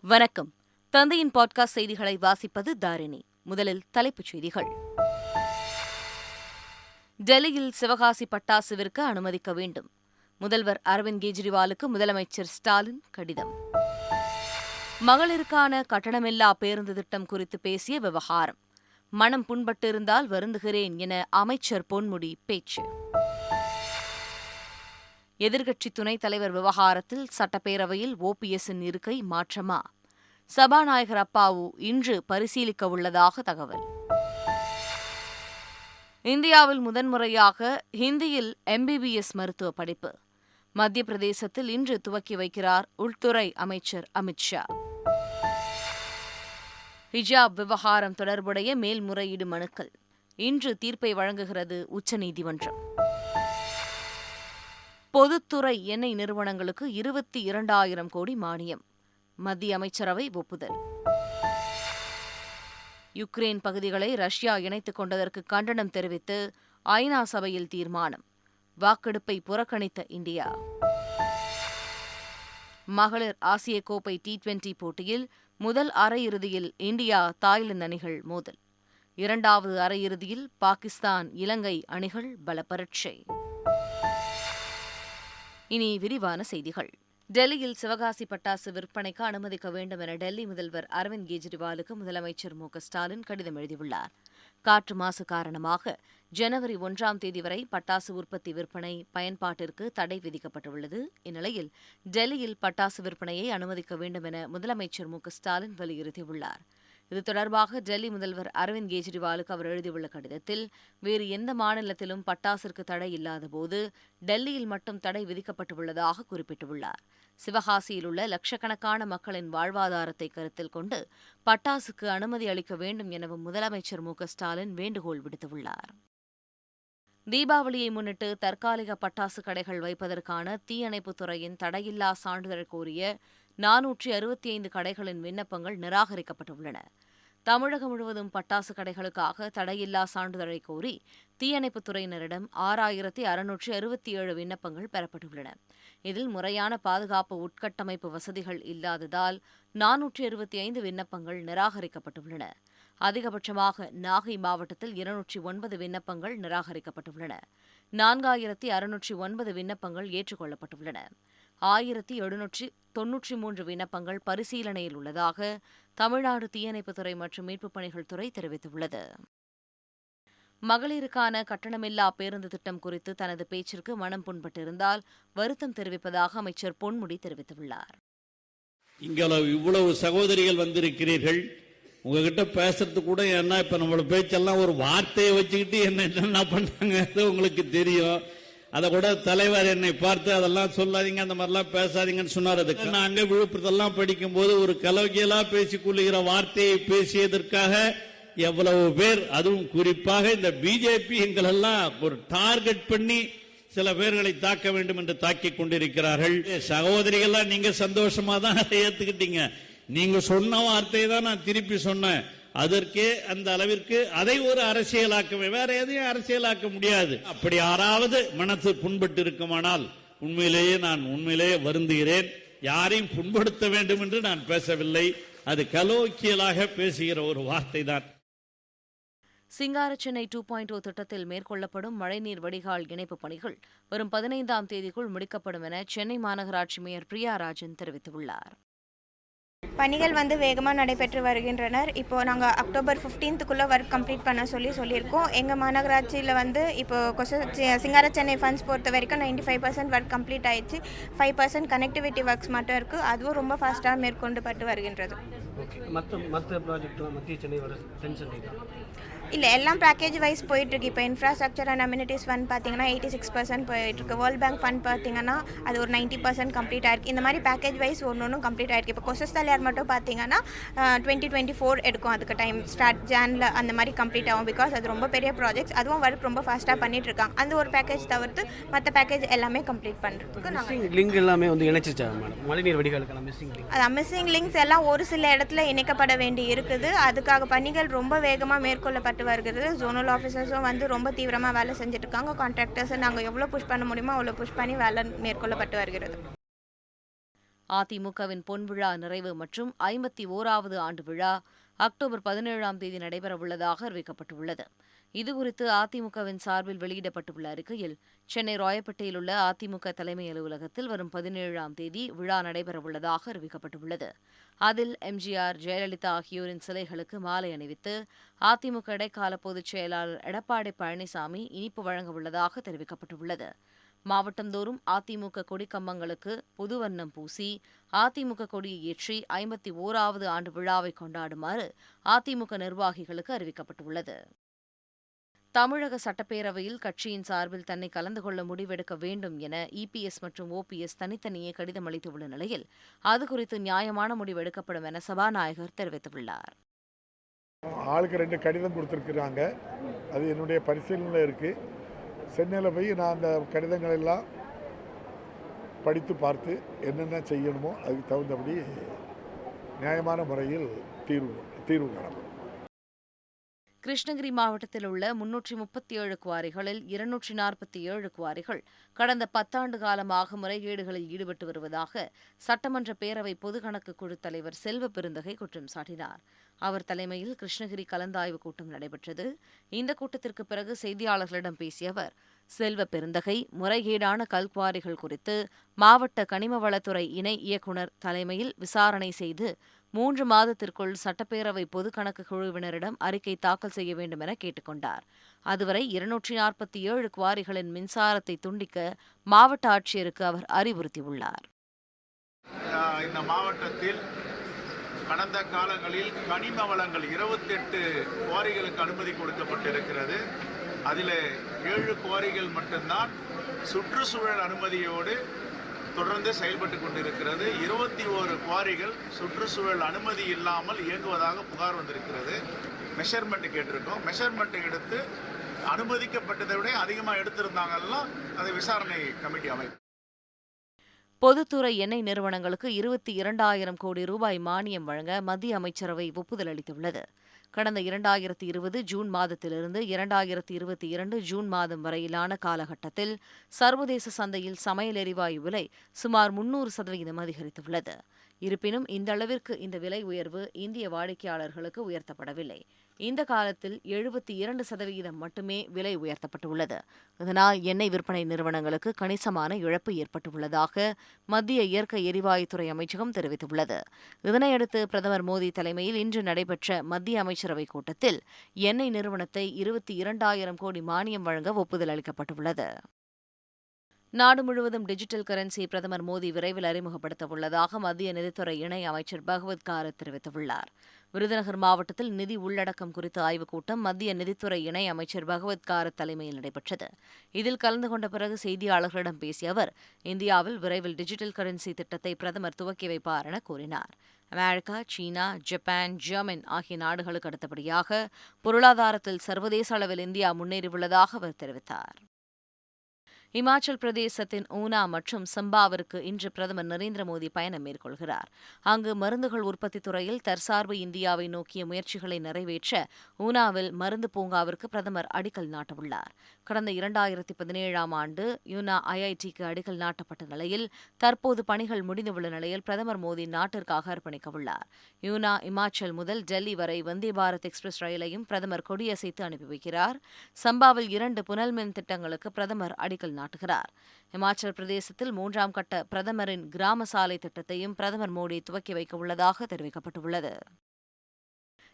வணக்கம். தந்தையின் பாட்காஸ்ட் செய்திகளை வாசிப்பது தாரிணி. முதலில் தலைப்புச் செய்திகள். டெல்லியில் சிவகாசி பட்டாசுவிற்கு அனுமதிக்க வேண்டும். முதல்வர் அரவிந்த் கெஜ்ரிவாலுக்கு முதலமைச்சர் ஸ்டாலின் கடிதம். மகளிருக்கான கட்டணமில்லா பேருந்து திட்டம் குறித்து பேசிய விவகாரம். மனம் புண்பட்டிருந்தால் வருந்துகிறேன் என அமைச்சர் பொன்முடி பேச்சு. எதிர்க்கட்சி துணைத் தலைவர் விவகாரத்தில் சட்டப்பேரவையில் ஓபிஎஸ்ஸின் இருக்கை மாற்றமா? சபாநாயகர் அப்பாவு இன்று பரிசீலிக்க உள்ளதாக தகவல். இந்தியாவில் முதன்முறையாக ஹிந்தியில் எம்பிபிஎஸ் மருத்துவ படிப்பு. மத்திய பிரதேசத்தில் இன்று துவக்கி வைக்கிறார் உள்துறை அமைச்சர் அமித்ஷா ஹிஜாப் விவகாரம் தொடர்புடைய மேல்முறையீடு மனுக்கள். இன்று தீர்ப்பை வழங்குகிறது உச்சநீதிமன்றம். பொதுத்துறை எண்ணெய் நிறுவனங்களுக்கு இருபத்தி இரண்டாயிரம் கோடி மானியம். மத்திய அமைச்சரவை ஒப்புதல். யுக்ரைன் பகுதிகளை ரஷ்யா இணைத்துக் கொண்டதற்கு கண்டனம் தெரிவித்து ஐநா சபையில் தீர்மானம். வாக்கெடுப்பை புறக்கணித்த இந்தியா. மகளிர் ஆசிய கோப்பை டி டுவெண்டி போட்டியில் முதல் அரையிறுதியில் இந்தியா தாய்லாந்து அணிகள் மோதல். இரண்டாவது அரையிறுதியில் பாகிஸ்தான் இலங்கை அணிகள் பலப்பரட்சை. இனி விரிவான செய்திகள். டெல்லியில் சிவகாசி பட்டாசு விற்பனைக்கு அனுமதிக்க வேண்டும் என டெல்லி முதல்வர் அரவிந்த் கெஜ்ரிவாலுக்கு முதலமைச்சர் மு ஸ்டாலின் கடிதம் எழுதியுள்ளார். காற்று மாசு காரணமாக ஜனவரி ஒன்றாம் தேதி வரை பட்டாசு உற்பத்தி விற்பனை பயன்பாட்டிற்கு தடை விதிக்கப்பட்டுள்ளது. இந்நிலையில் டெல்லியில் பட்டாசு விற்பனையை அனுமதிக்க வேண்டும் என முதலமைச்சர் மு ஸ்டாலின் வலியுறுத்தியுள்ளார். இது தொடர்பாக டெல்லி முதல்வர் அரவிந்த் கெஜ்ரிவாலுக்கு அவர் எழுதியுள்ள கடிதத்தில் வேறு எந்த மாநிலத்திலும் பட்டாசிற்கு தடை இல்லாதபோது டெல்லியில் மட்டும் தடை விதிக்கப்பட்டுள்ளதாக குறிப்பிட்டுள்ளார். சிவகாசியில் உள்ள லட்சக்கணக்கான மக்களின் வாழ்வாதாரத்தை கருத்தில் கொண்டு பட்டாசுக்கு அனுமதி அளிக்க வேண்டும் எனவும் முதலமைச்சர் மு. ஸ்டாலின் வேண்டுகோள் விடுத்துள்ளார். தீபாவளியை முன்னிட்டு தற்காலிக பட்டாசு கடைகள் வைப்பதற்கான தீயணைப்புத் துறையின் தடையில்லா சான்றிதழ் கோரிய நானூற்றி அறுபத்தி ஐந்து கடைகளின் விண்ணப்பங்கள் நிராகரிக்கப்பட்டுள்ளன. தமிழகம் முழுவதும் பட்டாசு கடைகளுக்காக தடையில்லா சான்றிதழை கோரி தீயணைப்புத் துறையினரிடம் ஆறாயிரத்தி அறுநூற்றி அறுபத்தி ஏழு விண்ணப்பங்கள் பெறப்பட்டுள்ளன. இதில் முறையான பாதுகாப்பு உட்கட்டமைப்பு வசதிகள் இல்லாததால் நானூற்றி அறுபத்தி ஐந்து விண்ணப்பங்கள் நிராகரிக்கப்பட்டுள்ளன. அதிகபட்சமாக நாகை மாவட்டத்தில் இருநூற்றி ஒன்பது விண்ணப்பங்கள் நிராகரிக்கப்பட்டுள்ளன. நான்காயிரத்தி அறுநூற்றி ஒன்பது விண்ணப்பங்கள் ஏற்றுக்கொள்ளப்பட்டுள்ளன. ஆயிரத்தி எழுநூற்றி தொன்னூற்றி மூன்று விண்ணப்பங்கள் பரிசீலனையில் உள்ளதாக தமிழ்நாடு தீயணைப்புத்துறை மற்றும் மீட்புப் பணிகள் துறை தெரிவித்துள்ளது. மகளிருக்கான கட்டணமில்லா பேருந்து திட்டம் குறித்து தனது பேச்சிற்கு மனம் புண்பட்டிருந்தால் வருத்தம் தெரிவிப்பதாக அமைச்சர் பொன்முடி தெரிவித்துள்ளார். இங்கே இவ்வளவு சகோதரிகள் வந்திருக்கிறீர்கள். உங்ககிட்ட பேசுறது கூட என்ன இப்ப நம்மளோட பேச்செல்லாம் ஒரு வார்த்தையை வச்சுக்கிட்டு என்ன என்ன பண்ணாங்க உங்களுக்கு தெரியும். அதை கூட தலைவர் என்னை பார்த்து அதெல்லாம் சொல்லாதீங்க அந்த மாதிரிலாம் பேசாதீங்கன்னு சொன்னார். அதுக்கு நான் அங்கே விழுப்புரத்தெல்லாம் படிக்கும் போது ஒரு கலவையலா பேசி கொள்ளுகிற வார்த்தையை பேசியதற்காக எவ்வளவு பேர் அதுவும் குறிப்பாக இந்த பிஜேபி எங்களெல்லாம் ஒரு டார்கெட் பண்ணி சில பேர்களை தாக்க வேண்டும் என்று தாக்கி கொண்டிருக்கிறார்கள். சகோதரிகள்லாம் நீங்க சந்தோஷமா தான் அதை ஏத்துக்கிட்டீங்க. நீங்க சொன்ன வார்த்தையை தான் நான் திருப்பி சொன்னேன். அதற்கே அந்த அளவிற்கு அதை ஒரு அரசியலாக்க வேற எதையும் அரசியலாக்க முடியாது. அப்படி யாராவது மனசு புண்பட்டு இருக்குமானால் உண்மையிலேயே நான் உண்மையிலேயே வருந்துகிறேன். யாரையும் புண்படுத்த வேண்டும் என்று நான் பேசவில்லை. அது கலோக்கியலாக பேசுகிற ஒரு வார்த்தை தான் சிங்கார சென்னை டூ பாயிண்ட் ஓ திட்டத்தில் மேற்கொள்ளப்படும் மழைநீர் வடிகால் இணைப்பு பணிகள் வரும் பதினைந்தாம் தேதிக்குள் முடிக்கப்படும் என சென்னை மாநகராட்சி மேயர் பிரியா ராஜன் தெரிவித்துள்ளார். பணிகள் வந்து வேகமாக நடைபெற்று வருகின்றனர். இப்போ நாங்கள் அக்டோபர் ஃபிஃப்டீன்த்துக்குள்ளே ஒர்க் கம்ப்ளீட் பண்ண சொல்லி சொல்லியிருக்கோம். எங்கள் மாநகராட்சியில் வந்து இப்போ கொச சிங்கார சென்னை ஃபண்ட்ஸ் பொறுத்த வரைக்கும் ninety five percent work complete ஆயிடுச்சு. ஃபைவ் பர்சன்ட் கனெக்டிவிட்டி ஒர்க்ஸ் மட்டும் இருக்குது அதுவும் ரொம்ப ஃபாஸ்ட்டாக மேற்கொண்டு பட்டு வருகின்றது இல்லை எல்லாம் பேக்கேஜ் வைஸ் போயிட்டுருக்கு. இப்போ இன்ஃப்ராஸ்ட்ரக்சர் அண்ட் அம்யூனிட்டிஸ் ஃபண்ட் பார்த்தீங்கன்னா எயிட்டி சிக்ஸ் பர்சன்ட் போயிட்டுருக்கு. வேர்ல்ட் பேங்க் ஃபண்ட் பார்த்தீங்கன்னா அது ஒரு நைன்ட்டி பர்சன்ட் கம்ப்ளீட் ஆயிருக்கு. இந்த மாதிரி பேக்கேஜ் வைஸ் ஒன்று ஒன்றும் கம்ப்ளீட் ஆயிருக்கு. இப்போ கொசஸ் தலையார் மட்டும் பார்த்தீங்கன்னா டுவெண்ட்டி டுவெண்ட்டி ஃபோர் எடுக்கும். அதுக்கு டைம் ஸ்டார்ட் ஜானில் அந்த மாதிரி கம்ப்ளீட் ஆகும் பிகாஸ் அது ரொம்ப பெரிய ப்ராஜெக்ட்ஸ் அதுவும் ஒர்க் ரொம்ப ஃபாஸ்ட்டாக பண்ணிட்டு இருக்காங்க. அந்த ஒரு பேக்கேஜ் தவிர்த்து மற்ற பேக்கேஜ் எல்லாமே கம்ப்ளீட் பண்ணுறதுக்கு நாங்கள் லிங்க் எல்லாமே வந்து இணைச்சிச்சா மேடம் மழைநீர் வடிகாலுக்கான மிஸ்ஸிங் அது மிஸ்ஸிங் லிங்க்ஸ் எல்லாம் ஒரு சில இடத்துல இணைக்கப்பட வேண்டி இருக்குது. அதுக்காக பணிகள் ரொம்ப வேகமாக மேற்கொள்ளப்பட்டு வருகிறது. ஜோனல் ஆஃபீஸர்ஸும் வந்து ரொம்ப தீவிரமாக வேலை செஞ்சுட்டு இருக்காங்க. கான்ட்ராக்டர்ஸை நாங்கள் எவ்வளோ புஷ் பண்ண முடியுமோ அவ்வளோ புஷ் பண்ணி வேலை மேற்கொள்ளப்பட்டு வருகிறது. அதிமுகவின் பொன்விழா நிறைவு மற்றும் ஐம்பத்தி ஓராவது ஆண்டு விழா அக்டோபர் பதினேழாம் தேதி நடைபெறவுள்ளதாக அறிவிக்கப்பட்டுள்ளது. இதுகுறித்து அதிமுகவின் சார்பில் வெளியிடப்பட்டுள்ள அறிக்கையில் சென்னை ராயப்பேட்டையில் உள்ள அதிமுக தலைமை அலுவலகத்தில் வரும் பதினேழாம் தேதி விழா நடைபெறவுள்ளதாக அறிவிக்கப்பட்டுள்ளது. அதில் எம்ஜிஆர் ஜெயலலிதா ஆகியோரின் சிலைகளுக்கு மாலை அணிவித்து அதிமுக இடைக்கால பொதுச் செயலாளர் எடப்பாடி பழனிசாமி இனிப்பு வழங்க உள்ளதாக தெரிவிக்கப்பட்டுள்ளது. மாவட்டந்தோறும் அதிமுக கொடிக்கம்பங்களுக்கு புது வண்ணம் பூசி அதிமுக கொடியை ஏற்றி ஐம்பத்தி ஓராவது ஆண்டு விழாவை கொண்டாடுமாறு அதிமுக நிர்வாகிகளுக்கு அறிவிக்கப்பட்டுள்ளது. தமிழக சட்டப்பேரவையில் கட்சியின் சார்பில் தன்னை கலந்து கொள்ள முடிவெடுக்க வேண்டும் என இபிஎஸ் மற்றும் ஓபிஎஸ் தனித்தனியே கடிதம் அளித்துள்ள நிலையில் அது குறித்து நியாயமான முடிவு எடுக்கப்படும் என சபாநாயகர் தெரிவித்துள்ளார். ஆளுக்கு ரெண்டு கடிதம் கொடுத்துருக்குறாங்க. அது என்னுடைய பரிசீலனையில் இருக்குது சென்னையில் போய் நான் அந்த கடிதங்கள் எல்லாம் படித்து பார்த்து என்னென்ன செய்யணுமோ அதுக்கு தகுந்தபடி நியாயமான முறையில் தீர்வு தீர்வு காணப்படும். கிருஷ்ணகிரி மாவட்டத்தில் உள்ள முன்னூற்றி முப்பத்தி ஏழு குவாரிகளில் இருநூற்றி நாற்பத்தி ஏழு குவாரிகள் கடந்த பத்தாண்டு காலமாக முறைகேடுகளில் ஈடுபட்டு வருவதாக சட்டமன்ற பேரவை பொதுக்கணக்கு குழு தலைவர் செல்வ பெருந்தகை குற்றம் சாட்டினார். அவர் தலைமையில் கிருஷ்ணகிரி கலந்தாய்வு கூட்டம் நடைபெற்றது. இந்த கூட்டத்திற்கு பிறகு செய்தியாளர்களிடம் பேசிய அவர் செல்வ பெருந்தகை முறைகேடான கல்குவாரிகள் குறித்து மாவட்ட கனிமவளத்துறை இணை இயக்குநர் தலைமையில் விசாரணை செய்து மூன்று மாதத்திற்குள் சட்டப்பேரவை பொதுக்கணக்கு குழுவினரிடம் அறிக்கை தாக்கல் செய்ய வேண்டும் என கேட்டுக்கொண்டார். அதுவரை இருநூற்றி நாற்பத்தி ஏழு குவாரிகளின் மின்சாரத்தை துண்டிக்க மாவட்ட ஆட்சியருக்கு அவர் அறிவுறுத்தியுள்ளார். இந்த மாவட்டத்தில் கடந்த காலங்களில் கனிம வளங்கள் இருபத்தெட்டு குவாரிகளுக்கு அனுமதி கொடுக்கப்பட்டிருக்கிறது. அதில் ஏழு குவாரிகள் மட்டும்தான் சுற்றுச்சூழல் அனுமதியோடு தொடர்ந்து செயல்பட்டு கொண்டிருக்கிறது. இருபத்தி ஓரு குவாரிகள் சுற்றுச்சூழல் அனுமதி இல்லாமல் இயங்குவதாக புகார் வந்திருக்கிறது. மெஷர்மெண்ட் கேட்டிருக்கோம். மெஷர்மெண்ட் எடுத்து அனுமதிக்கப்பட்டதை விட அதிகமாக எடுத்திருந்தாங்கன்னா அதை விசாரணை கமிட்டி அமைப்பு பொதுத்துறை எண்ணெய் நிறுவனங்களுக்கு இருபத்தி இரண்டாயிரம் கோடி ரூபாய் மானியம் வழங்க மத்திய அமைச்சரவை ஒப்புதல் அளித்துள்ளது. கடந்த இரண்டாயிரத்தி இருபது ஜூன் மாதத்திலிருந்து இரண்டாயிரத்தி இருபத்தி இரண்டு ஜூன் மாதம் வரையிலான காலகட்டத்தில் சர்வதேச சந்தையில் சமையல் எரிவாயு விலை சுமார் முன்னூறு சதவீதம் அதிகரித்துள்ளது. இருப்பினும் இந்த அளவிற்கு இந்த விலை உயர்வு இந்திய வாடிக்கையாளர்களுக்கு உயர்த்தப்படவில்லை. இந்த காலத்தில் எழுபத்தி இரண்டு சதவிகிதம் மட்டுமே விலை உயர்த்தப்பட்டுள்ளது. இதனால் எண்ணெய் விற்பனை நிறுவனங்களுக்கு கணிசமான இழப்பு ஏற்பட்டுள்ளதாக மத்திய இயற்கை எரிவாயுத்துறை அமைச்சகம் தெரிவித்துள்ளது. இதனையடுத்து பிரதமர் மோடி தலைமையில் இன்று நடைபெற்ற மத்திய அமைச்சரவைக் கூட்டத்தில் எண்ணெய் நிறுவனத்தை இருபத்தி இரண்டாயிரம் கோடி மானியம் வழங்க ஒப்புதல் அளிக்கப்பட்டுள்ளது. நாடு முழுவதும் டிஜிட்டல் கரன்சி பிரதமர் மோடி விரைவில் அறிமுகப்படுத்த உள்ளதாக மத்திய நிதித்துறை இணை அமைச்சர் பகவத் காரத் தெரிவித்துள்ளார். விருதுநகர் மாவட்டத்தில் நிதி உள்ளடக்கம் குறித்த ஆய்வுக் கூட்டம் மத்திய நிதித்துறை இணை அமைச்சர் பகவத் காரத் தலைமையில் நடைபெற்றது. இதில் கலந்து கொண்ட பிறகு செய்தியாளர்களிடம் பேசிய அவர் இந்தியாவில் விரைவில் டிஜிட்டல் கரன்சி திட்டத்தை பிரதமர் துவக்கி வைப்பார் என கூறினார். அமெரிக்கா சீனா ஜப்பான் ஜெர்மன் ஆகிய நாடுகளுக்கு அடுத்தபடியாக பொருளாதாரத்தில் சர்வதேச அளவில் இந்தியா முன்னேறியுள்ளதாக அவர் தெரிவித்தார். இமாச்சல் பிரதேசத்தின் ஊனா மற்றும் சம்பாவிற்கு இன்று பிரதமர் நரேந்திர மோடி பயணம் மேற்கொள்கிறார். அங்கு மருந்துகள் உற்பத்தி துறையில் தற்சார்பு இந்தியாவை நோக்கிய முயற்சிகளை நிறைவேற்ற ஊனாவில் மருந்து பூங்காவிற்கு பிரதமர் அடிக்கல் நாட்டவுள்ளார். கடந்த இரண்டாயிரத்தி பதினேழாம் ஆண்டு யூனா ஐஐடிக்கு அடிக்கல் நாட்டப்பட்ட நிலையில் தற்போது பணிகள் முடிந்துள்ள நிலையில் பிரதமர் மோடி நாட்டிற்காக அர்ப்பணிக்கவுள்ளார். யூனா இமாச்சல் முதல் டெல்லி வரை வந்தே பாரத் எக்ஸ்பிரஸ் ரயிலையும் பிரதமர் கொடியசைத்து அனுப்பி வைக்கிறார் சம்பாவில் இரண்டு புனல்மின் திட்டங்களுக்கு பிரதமர் அடிக்கல் நாட்டுகிறார். இமாச்சல் பிரதேசத்தில் மூன்றாம் கட்ட பிரதமரின் கிராம சாலை திட்டத்தையும் பிரதமர் மோடி துவக்கி வைக்க உள்ளதாக தெரிவிக்கப்பட்டுள்ளது.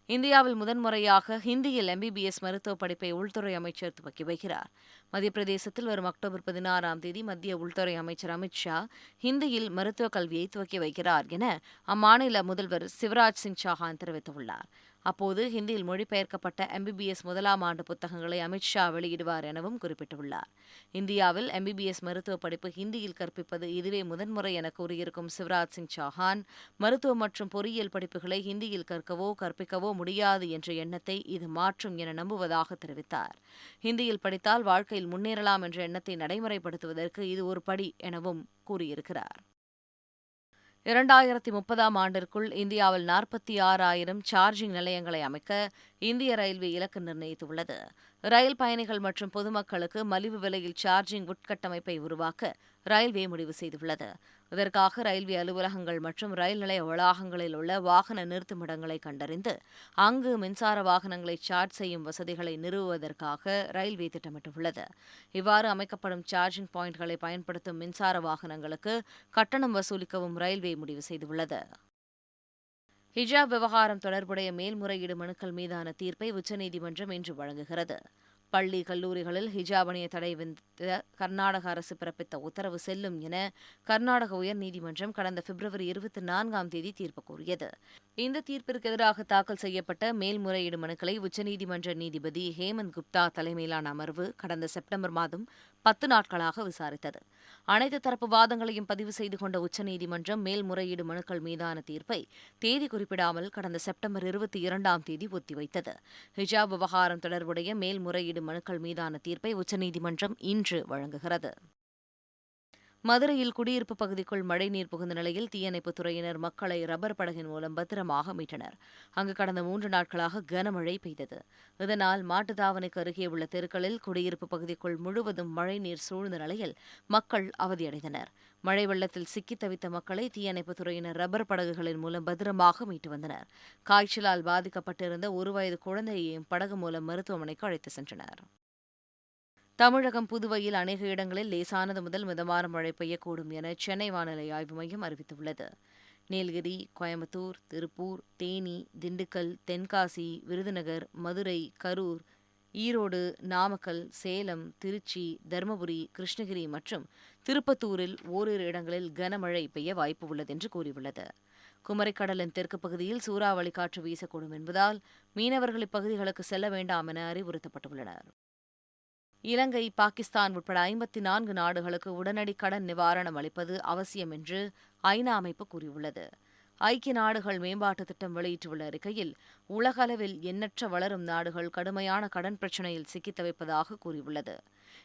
இந்தியாவில் முதன்முறையாக ஹிந்தியில் எம்பிபிஎஸ் மருத்துவ படிப்பை உள்துறை அமைச்சர் துவக்கி வைக்கிறார். மத்திய பிரதேசத்தில் வரும் அக்டோபர் பதினாறாம் தேதி மத்திய உள்துறை அமைச்சர் அமித் ஷா ஹிந்தியில் மருத்துவக் கல்வியை துவக்கி வைக்கிறார் என அம்மாநில முதல்வர் சிவராஜ் சிங் சௌஹான் தெரிவித்துள்ளார். அப்போது ஹிந்தியில் மொழிபெயர்க்கப்பட்ட எம்பிபிஎஸ் முதலாம் ஆண்டு புத்தகங்களை அமித் ஷா வெளியிடுவார் எனவும் குறிப்பிட்டுள்ளார். இந்தியாவில் எம்பிபிஎஸ் மருத்துவ படிப்பு ஹிந்தியில் கற்பிப்பது இதுவே முதன்முறை என கூறியிருக்கும் சிவராஜ் சிங் சௌஹான் மருத்துவ மற்றும் பொறியியல் படிப்புகளை ஹிந்தியில் கற்கவோ கற்பிக்கவோ முடியாது என்ற எண்ணத்தை இது மாற்றும் என நம்புவதாக தெரிவித்தார். ஹிந்தியில் படித்தால் வாழ்க்கையில் முன்னேறலாம் என்ற எண்ணத்தை நடைமுறைப்படுத்துவதற்கு இது ஒரு படி எனவும் கூறியிருக்கிறார். இரண்டாயிரத்தி முப்பதாம் ஆண்டிற்குள் இந்தியாவில் நாற்பத்தி ஆறாயிரம் சார்ஜிங் நிலையங்களை அமைக்க இந்திய ரயில்வே இலக்கு நிர்ணயித்துள்ளது. ரயில் பயணிகள் மற்றும் பொதுமக்களுக்கு மலிவு விலையில் சார்ஜிங் உட்கட்டமைப்பை உருவாக்க ரயில்வே முடிவு செய்துள்ளது. இதற்காக ரயில்வே அலுவலகங்கள் மற்றும் ரயில் நிலைய வளாகங்களில் உள்ள வாகன நிறுத்துமிடங்களை கண்டறிந்து அங்கு மின்சார வாகனங்களை சார்ஜ் செய்யும் வசதிகளை நிறுவுவதற்காக ரயில்வே திட்டமிட்டுள்ளது. இவ்வாறு அமைக்கப்படும் சார்ஜிங் பாயிண்ட்களை பயன்படுத்தும் மின்சார வாகனங்களுக்கு கட்டணம் வசூலிக்கவும் ரயில்வே முடிவு செய்துள்ளது. ஹிஜாப் விவகாரம் தொடர்புடைய மேல்முறையீடு மனுக்கள் மீதான தீர்ப்பை உச்சநீதிமன்றம் இன்று வழங்குகிறது. பள்ளி கல்லூரிகளில் ஹிஜாப் அணிய தடை விதித்த கர்நாடக அரசு பிறப்பித்த உத்தரவு செல்லும் என கர்நாடக உயர்நீதிமன்றம் கடந்த பிப்ரவரி இருபத்தி நான்காம் தேதி தீர்ப்பு கூறியது. இந்த தீர்ப்பிற்கு எதிராக தாக்கல் செய்யப்பட்ட மேல்முறையீடு மனுக்களை உச்சநீதிமன்ற நீதிபதி ஹேமந்த் குப்தா தலைமையிலான அமர்வு கடந்த செப்டம்பர் மாதம் பத்து நாட்களாக விசாரித்தது. அனைத்து தரப்பு வாதங்களையும் பதிவு செய்து கொண்ட உச்சநீதிமன்றம் மேல்முறையீடு மனுக்கள் மீதான தீர்ப்பை தேதி குறிப்பிடாமல் கடந்த செப்டம்பர் இருபத்தி இரண்டாம் தேதி ஒத்திவைத்தது. ஹிஜாப் விவகாரம் தொடர்புடைய மேல்முறையீடு மனுக்கள் மீதான தீர்ப்பை உச்சநீதிமன்றம் இன்று வழங்குகிறது. மதுரையில் குடியிருப்பு பகுதிக்குள் மழைநீர் புகுந்த நிலையில் தீயணைப்புத் துறையினர் மக்களை ரப்பர் படகின் மூலம் பத்திரமாக மீட்டனர். அங்கு கடந்த மூன்று நாட்களாக கனமழை பெய்தது. இதனால் மாட்டுத்தாவணைக்கு அருகே உள்ள தெருக்களில் குடியிருப்பு பகுதிக்குள் முழுவதும் மழைநீர் சூழ்ந்த நிலையில் மக்கள் அவதியடைந்தனர். மழை வெள்ளத்தில் சிக்கித் தவித்த மக்களை தீயணைப்புத் துறையினர் ரப்பர் படகுகளின் மூலம் பத்திரமாக மீட்டு வந்தனர். காய்ச்சலால் பாதிக்கப்பட்டிருந்த ஒரு வயது குழந்தையையும் படகு மூலம் மருத்துவமனைக்கு அழைத்து சென்றனர். தமிழகம் புதுவையில் அநேக இடங்களில் லேசானது முதல் மிதமான மழை பெய்யக்கூடும் என சென்னை வானிலை ஆய்வு மையம் அறிவித்துள்ளது. நீலகிரி கோயம்புத்தூர் திருப்பூர் தேனி திண்டுக்கல் தென்காசி விருதுநகர் மதுரை கரூர் ஈரோடு நாமக்கல் சேலம் திருச்சி தருமபுரி கிருஷ்ணகிரி மற்றும் திருப்பத்தூரில் ஓரிரு இடங்களில் கனமழை பெய்ய வாய்ப்பு உள்ளது என்று கூறியுள்ளது. குமரிக்கடலின் தெற்கு பகுதியில் சூறாவளி காற்று வீசக்கூடும் என்பதால் மீனவர்கள் இப்பகுதிகளுக்கு செல்ல வேண்டாம் என அறிவுறுத்தப்பட்டுள்ளனர். இலங்கை பாகிஸ்தான் உட்பட ஐம்பத்தி நான்கு நாடுகளுக்கு உடனடி கடன் நிவாரணம் அளிப்பது அவசியம் என்று ஐநா அமைப்பு கூறியுள்ளது. ஐக்கிய நாடுகள் மேம்பாட்டு திட்டம் வெளியிட்டுள்ள அறிக்கையில் உலகளவில் எண்ணற்ற வளரும் நாடுகள் கடுமையான கடன் பிரச்சினையில் சிக்கித் தவிப்பதாக கூறியுள்ளது.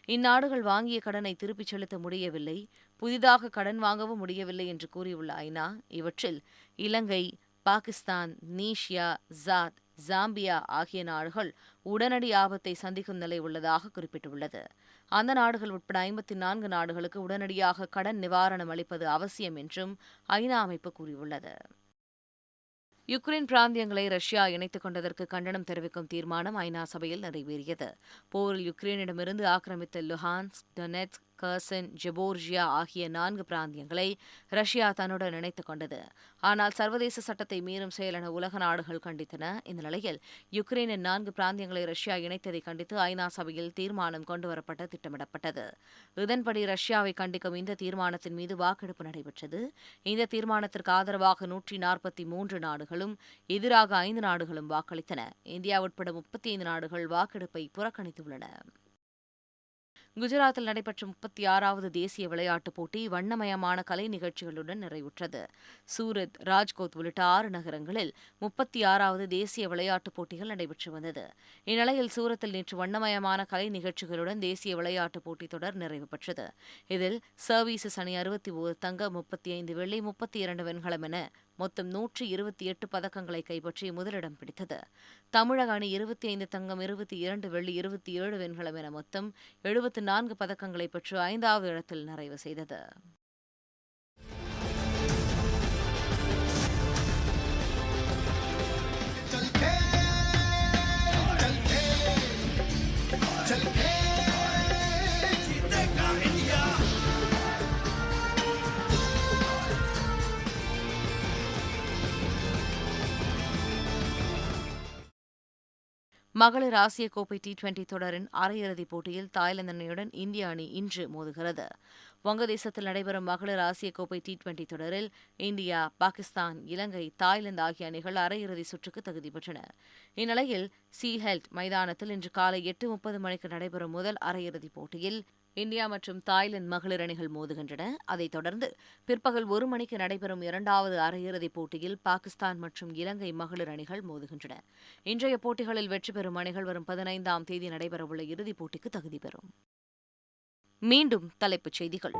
இந்நாடுகள் வாங்கிய கடனை திருப்பிச் செலுத்த முடியவில்லை புதிதாக கடன் வாங்கவும் முடியவில்லை என்று கூறியுள்ள ஐநா இவற்றில் இலங்கை பாகிஸ்தான் நீஷியா ஜாத் ஜாம்பியா ஆகிய நாடுகள் உடனடி ஆபத்தை சந்திக்கும் நிலை உள்ளதாக குறிப்பிட்டுள்ளது. அந்த நாடுகள் உட்பட ஐம்பத்தி நான்கு நாடுகளுக்கு உடனடியாக கடன் நிவாரணம் அளிப்பது அவசியம் என்றும் ஐநா அமைப்பு கூறியுள்ளது. யுக்ரைன் பிராந்தியங்களை ரஷ்யா இணைத்துக் கொண்டதற்கு கண்டனம் தெரிவிக்கும் தீர்மானம் ஐநா சபையில் நிறைவேறியது. போரில் யுக்ரைனிடமிருந்து ஆக்கிரமித்த லுஹான்ஸ் டொனெட்ஸ்க் கர்சன் ஜெபோர்ஜியா ஆகிய நான்கு பிராந்தியங்களை ரஷ்யா தன்னுடன் இணைத்துக் கொண்டது. ஆனால் சர்வதேச சட்டத்தை மீறும் செயல் என உலக நாடுகள் கண்டித்தன. இந்த நிலையில் யுக்ரைனின் நான்கு பிராந்தியங்களை ரஷ்யா இணைத்ததை கண்டித்து ஐநா சபையில் தீர்மானம் கொண்டுவரப்பட்ட திட்டமிடப்பட்டது. இதன்படி ரஷ்யாவை கண்டிக்கும் இந்த தீர்மானத்தின் மீது வாக்கெடுப்பு நடைபெற்றது. இந்த தீர்மானத்திற்கு ஆதரவாக நூற்றி நாற்பத்தி மூன்று நாடுகளும் எதிராக ஐந்து நாடுகளும் வாக்களித்தன. இந்தியா உட்பட முப்பத்தி ஐந்து நாடுகள் வாக்கெடுப்பை புறக்கணித்துள்ளன. குஜராத்தில் நடைபெற்ற முப்பத்தி ஆறாவது தேசிய விளையாட்டுப் போட்டி வண்ணமயமான கலை நிகழ்ச்சிகளுடன் நிறைவுற்றது. சூரத் ராஜ்கோட் உள்ளிட்ட ஆறு நகரங்களில் முப்பத்தி ஆறாவது தேசிய விளையாட்டுப் போட்டிகள் நடைபெற்று வந்தது. இந்நிலையில் சூரத்தில் நேற்று வண்ணமயமான கலை நிகழ்ச்சிகளுடன் தேசிய விளையாட்டுப் போட்டித் தொடர் நிறைவு பெற்றது. இதில் சர்வீசஸ் அணி அறுபத்தி ஓரு தங்க முப்பத்தி ஐந்து வெள்ளி முப்பத்தி இரண்டு வெண்கலம் என மொத்தம் நூற்றி இருபத்தி எட்டு பதக்கங்களை கைப்பற்றி முதலிடம் பிடித்தது. தமிழக அணி இருபத்தி ஐந்து தங்கம் இருபத்தி இரண்டு வெள்ளி இருபத்தி ஏழு வெண்கலம் என மொத்தம் எழுபத்து நான்கு பதக்கங்களை பெற்று ஐந்தாவது இடத்தில் நிறைவு செய்தது. மகளிர் ஆசிய கோப்பை டி டுவெண்டி தொடரின் அரையிறுதிப் போட்டியில் தாய்லாந்து அணியுடன் இந்திய அணி இன்று மோதுகிறது. வங்கதேசத்தில் நடைபெறும் மகளிர் ஆசிய கோப்பை டி டுவெண்டி தொடரில் இந்தியா பாகிஸ்தான் இலங்கை தாய்லாந்து ஆகிய அணிகள் அரையிறுதி சுற்றுக்கு தகுதி பெற்றன. இந்நிலையில் சி ஹெல்ட் மைதானத்தில் இன்று காலை எட்டு முப்பது மணிக்கு நடைபெறும் முதல் அரையிறுதிப் போட்டியில் இந்தியா மற்றும் தாய்லாந்து மகளிர் அணிகள் மோதுகின்றன. அதைத் தொடர்ந்து பிற்பகல் ஒரு மணிக்கு நடைபெறும் இரண்டாவது அரையிறுதிப் போட்டியில் பாகிஸ்தான் மற்றும் இலங்கை மகளிர் அணிகள் மோதுகின்றன. இன்றைய போட்டிகளில் வெற்றி பெறும் அணிகள் வரும் பதினைந்தாம் தேதி நடைபெறவுள்ள இறுதிப் போட்டிக்கு தகுதி பெறும். மீண்டும் தலைப்புச் செய்திகள்.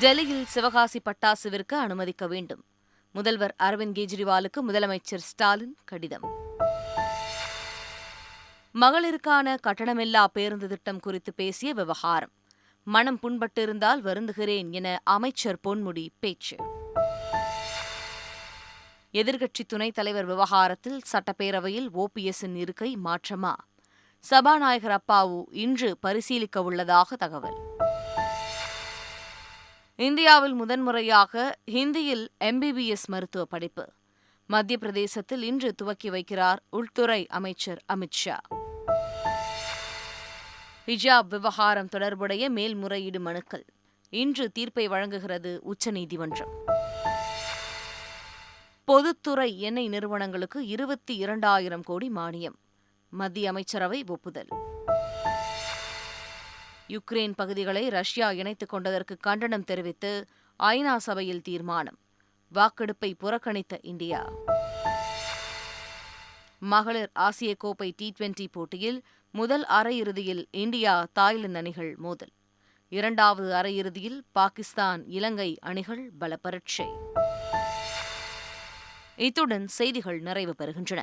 டெல்லியில் சிவகாசி பட்டாசு விற்க அனுமதிக்க வேண்டும். முதல்வர் அரவிந்த் கெஜ்ரிவாலுக்கு முதலமைச்சர் ஸ்டாலின் கடிதம். மகளிருக்கான கட்டணமில்லா பேருந்து திட்டம் குறித்து பேசிய விவகாரம். மனம் புண்பட்டிருந்தால் வருந்துகிறேன் என அமைச்சர் பொன்முடி பேச்சு. எதிர்க்கட்சி துணைத் தலைவர் விவகாரத்தில் சட்டப்பேரவையில் ஓபிஎஸ்ஸின் இருக்கை மாற்றமா? சபாநாயகர் அப்பாவு இன்று பரிசீலிக்க உள்ளதாக தகவல். இந்தியாவில் முதன்முறையாக ஹிந்தியில் எம்பிபிஎஸ் மருத்துவ படிப்பு. மத்திய பிரதேசத்தில் இன்று துவக்கி வைக்கிறார் உள்துறை அமைச்சர் அமித்ஷா ஹிஜாப் விவகாரம் தொடர்புடைய மேல்முறையீடு மனுக்கள். இன்று தீர்ப்பை வழங்குகிறது உச்சநீதிமன்றம். பொதுத்துறை எண்ணெய் நிறுவனங்களுக்கு இருபத்தி இரண்டாயிரம் கோடி மானியம். மத்திய அமைச்சரவை ஒப்புதல். யுக்ரைன் பகுதிகளை ரஷ்யா இணைத்துக் கொண்டதற்கு கண்டனம் தெரிவித்து ஐநா சபையில் தீர்மானம். வாக்கெடுப்பை புறக்கணித்த இந்தியா. மகளிர் ஆசிய கோப்பை டி டுவெண்டி போட்டியில் முதல் அரையிறுதியில் இந்தியா தாய்லாந்து அணிகள் மோதல். இரண்டாவது அரையிறுதியில் பாகிஸ்தான் இலங்கை அணிகள் பலப்பரட்சை. இத்துடன் செய்திகள் நிறைவு பெறுகின்றன.